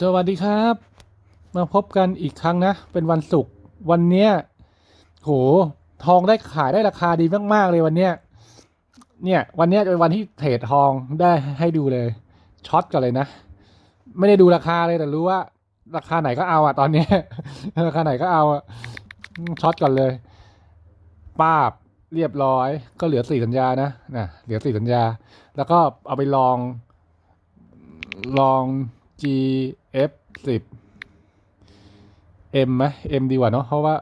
สวัสดีครับ มาพบกันอีกครั้งนะ เป็นวันศุกร์วันเนี้ยโหทองได้ขายได้ราคาดีมากๆเลยวันเนี้ยเนี่ย วันเนี้ยเป็นวันที่เทรดทองได้ให้ดูเลยช็อตกันเลยนะ ไม่ได้ดูราคาเลยแต่รู้ว่า ราคาไหนก็เอาอะตอนนี้ ราคาไหนก็เอาอะช็อตก่อนเลยป้าบเรียบร้อย ก็เหลือสี่สัญญานะนะเหลือสี่สัญญา แล้วก็เอาไปลองลอง G F สิบ M ไหม M ดีกว่าเนาะเพราะว่า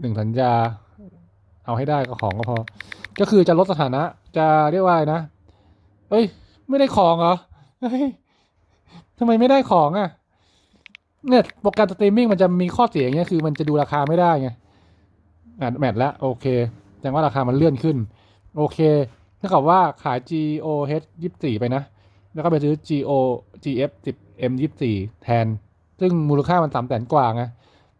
หนึ่งสัญญา เอาให้ได้ก็ของก็พอ ก็คือจะลดสถานะ จะเรียกว่านะ เอ้ย ไม่ได้ของเหรอเฮ้ยทำไมไม่ได้ของอะ่ะ เนี่ยโปรแกรมสตรีมมิ่งมันจะมีข้อเสียอย่างเงี้ยคือ มันจะดูราคาไม่ได้ไงอะแมทแล้วโอเคแสดงว่าราคามันเลื่อนขึ้น โอเคเท่ากับว่าขาย GOH ยี่สิบสี่ไปนะ แล้วก็ไปซื้อ GO GF 10 M 24แทน ซึ่งมูลค่ามันสามแสนกว่าไง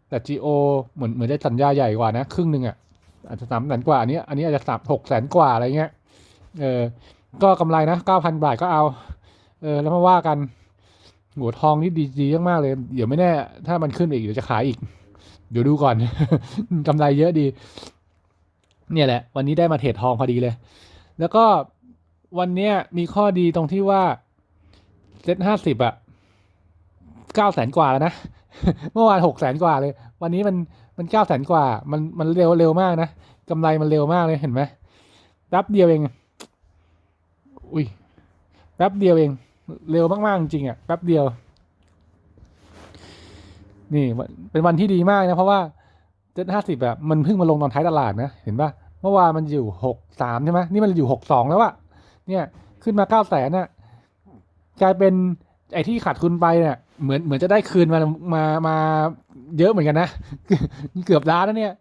แต่ GO เหมือนเหมือนได้สัญญาใหญ่กว่านะ ครึ่งหนึ่งอะอาจจะสามแสนกว่าอันนี้อันนี้อาจจะสามหกแสนกว่าอะไรเงี้ยเออก็กำไรนะเก้าพันบาทก็เอา เออแล้วมาว่ากันหัวทองนี่ดีดีมากเลย เดี๋ยวไม่แน่ ถ้ามันขึ้นอีกเดี๋ยวจะขายอีก เดี๋ยวดูก่อนกำไรเยอะดี เนี่ยแหละ วันนี้ได้มาเทรดทองพอดีเลย แล้วก็วันเนี้ยมีข้อดีตรงที่ว่า เซ็ตห้าสิบอะเก้าแสนกว่าแล้วนะ เมื่อวานหกแสนกว่าเลย วันนี้มันมันเก้าแสนกว่า มันมันเร็วเร็วมากนะกำไรมันเร็วมากเลยเห็นไหมแป๊บเดียวเอง อุ้ยแป๊บเดียวเอง เร็วมาก ๆ จริงอะแป๊บเดียว นี่เป็นวันที่ดีมากนะ เพราะว่าเจ็ดห้าสิบอะมันเพิ่งมาลงตอนท้ายตลาดนะ เห็นปะเมื่อวานมันอยู่หกสามใช่ไหมนี่มันอยู่หกสองแล้วอะเนี่ย ขึ้นมาเก้าแสนอะ กลายเป็นไอ้ที่ขาดทุนไปเนี่ยเหมือนเหมือนจะได้คืนมามามาเยอะเหมือนกันนะเกือบล้านนะเนี่ย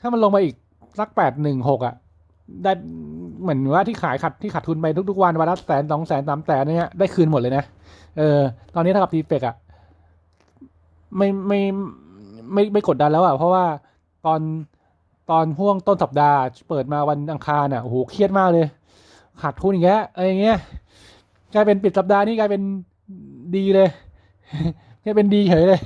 ถ้ามันลงมาอีกสักแปดหนึ่งหกอะ ได้เหมือนว่าที่ขายขาดที่ขาดทุนไปทุกๆวันวันละแสนสองแสนสามแสนเนี่ยได้คืนหมดเลยนะเออ ตอนนี้เท่ากับทีเฟกอะไม่ไม่ไม่ไม่กดดันแล้วอะเพราะว่าตอนตอนห่วงต้นสัปดาห์ เปิดมาวันอังคารอะโอ้โหเครียดมากเลย ขาดทุนอย่างเงี้ยอะไรอย่างเงี้ย กลายเป็นปิดสัปดาห์นี้กลายเป็นดีเลยกลายเป็นดีเฉยเลย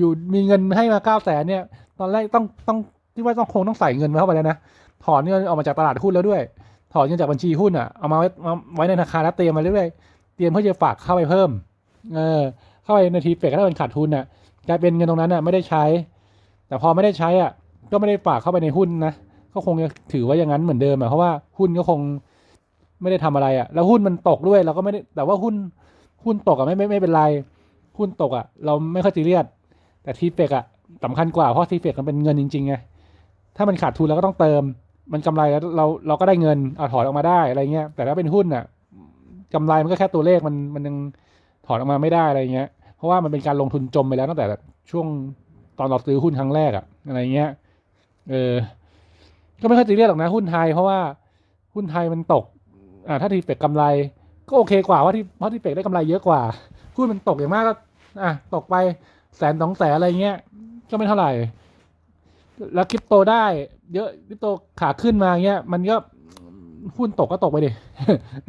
อยู่ๆมีเงินให้มาเก้าแสนเนี่ย ตอนแรกต้องต้องที่ว่าต้องคงต้องใส่เงินมาเข้าไปแล้วนะถอนเงินออกมาจากตลาดหุ้นแล้วด้วย ถอนเงินจากบัญชีหุ้นอะเอามาไว้ไว้ในธนาคารแล้วเตรียมมาเรื่อยๆเตรียมเพื่อจะฝากเข้าไปเพิ่ม เออ เข้าไปในทีเฟกถ้าเป็นขาดทุนอะกลายเป็นเงินตรงนั้นอะไม่ได้ใช้ แต่พอไม่ได้ใช้อะ ก็ไม่ได้ฝากเข้าไปในหุ้นนะก็คงจะถือว่าอย่างนั้นเหมือนเดิมอะเพราะว่าหุ้นก็คง ไม่ได้ทำอะไรอะ่ะ แล้วหุ้นมันตกด้วยเราก็ไม่ได้แต่ว่าหุ้นหุ้นตกอะ่ะไม่ไม่ไม่เป็นไร หุ้นตกอะ่ะ เราไม่ค่อยซีเรียสแต่ทีเฟกอะ่ะสำคัญกว่าเพราะทีเฟกมันเป็นเงินจริงๆไงถ้ามันขาดทุนเราก็ต้องเติม มันกำไรแล้วเราเราก็ได้เงินเอาถอนออกมาได้อะไรเงี้ยแต่ถ้าเป็นหุ้นอะกำไรมันก็แค่ตัวเลขมันมันยังถอนออกมาไม่ได้อะไรเงี้ยเพราะว่ามันเป็นการลงทุนจมไปแล้วตั้งแต่ช่วงตอนเราซื้อหุ้นครั้งแรกอะอะไรเงี้ย เออ ก็ไม่ค่อยซีเรียสหรอกนะหุ้นไทยเพราะว่าหุ้นไทยมันตก ถ้าทีเฟกกำไร ก็โอเคกว่าว่าที่เพราะทีเฟกได้กำไรเยอะกว่าหุ้นมันตกอย่างมากก็อะตกไปแสนสองแสนอะไรเงี้ยก็ไม่เท่าไหร่ แล้วคริปโตได้ เยอะคริปโตขาขึ้นมาเงี้ย มันก็หุ้นตกก็ตกไปดิ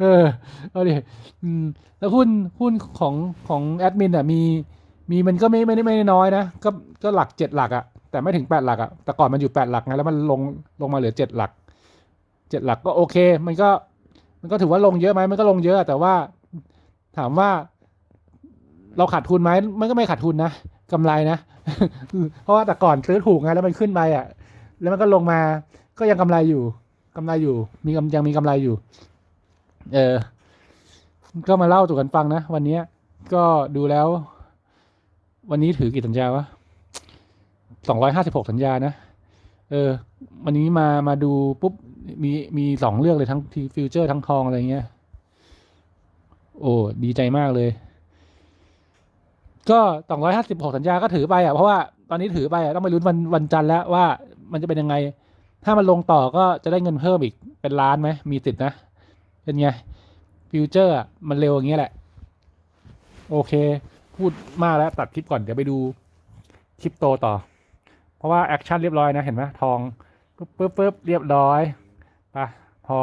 เออ เอาดิอืมแล้วหุ้นหุ้นของของแอดมินอะมี มีมันก็ไม่ไม่ได้ไม่ได้น้อยนะ ก็ก็หลักเจ็ดหลักอะแต่ไม่ถึงแปดหลักอะแต่ก่อนมันอยู่แปดหลักไงแล้วมันลงลงมาเหลือเจ็ดหลัก เจ็ดหลักก็โอเค มันก็ มันก็ถือว่าลงเยอะไหมมันก็ลงเยอะแต่ว่าถามว่าเราขาดทุนไหมมันก็ไม่ขาดทุนนะกำไรนะ เพราะว่าแต่ก่อนซื้อถูกไงแล้วมันขึ้นไปอะ แล้วมันก็ลงมาก็ยังกำไรอยู่กำไรอยู่ มีกำยังมีกำไรอยู่ เออ ก็มาเล่าสู่กันฟังนะวันเนี้ยก็ดูแล้ว วันนี้ถือกี่สัญญาวะสองร้อยห้าสิบหกสัญญานะ เออ วันนี้มามาดูปุ๊บ มีมีสองเรื่องเลยทั้งทีฟิวเจอร์ทั้งทองอะไรเงี้ย โอ้ดีใจมากเลย ก็สองร้อยห้าสิบหกสัญญาก็ถือไปอะเพราะว่าตอนนี้ถือไปอะต้องไปลุ้นวันวันจันทร์แล้วว่ามันจะเป็นยังไง ถ้ามันลงต่อก็จะได้เงินเพิ่มอีกเป็นล้านไหมมีสิทธินะ เป็นไงฟิวเจอร์อะมันเร็วอย่างเงี้ยแหละ โอเค พูดมากแล้วตัดคลิปก่อนเดี๋ยวไปดูคลิปโตต่อ เพราะว่าแอคชั่นเรียบร้อยนะเห็นไหมทองปึ๊บปึ๊บปึ๊บเรียบร้อย ไปพอ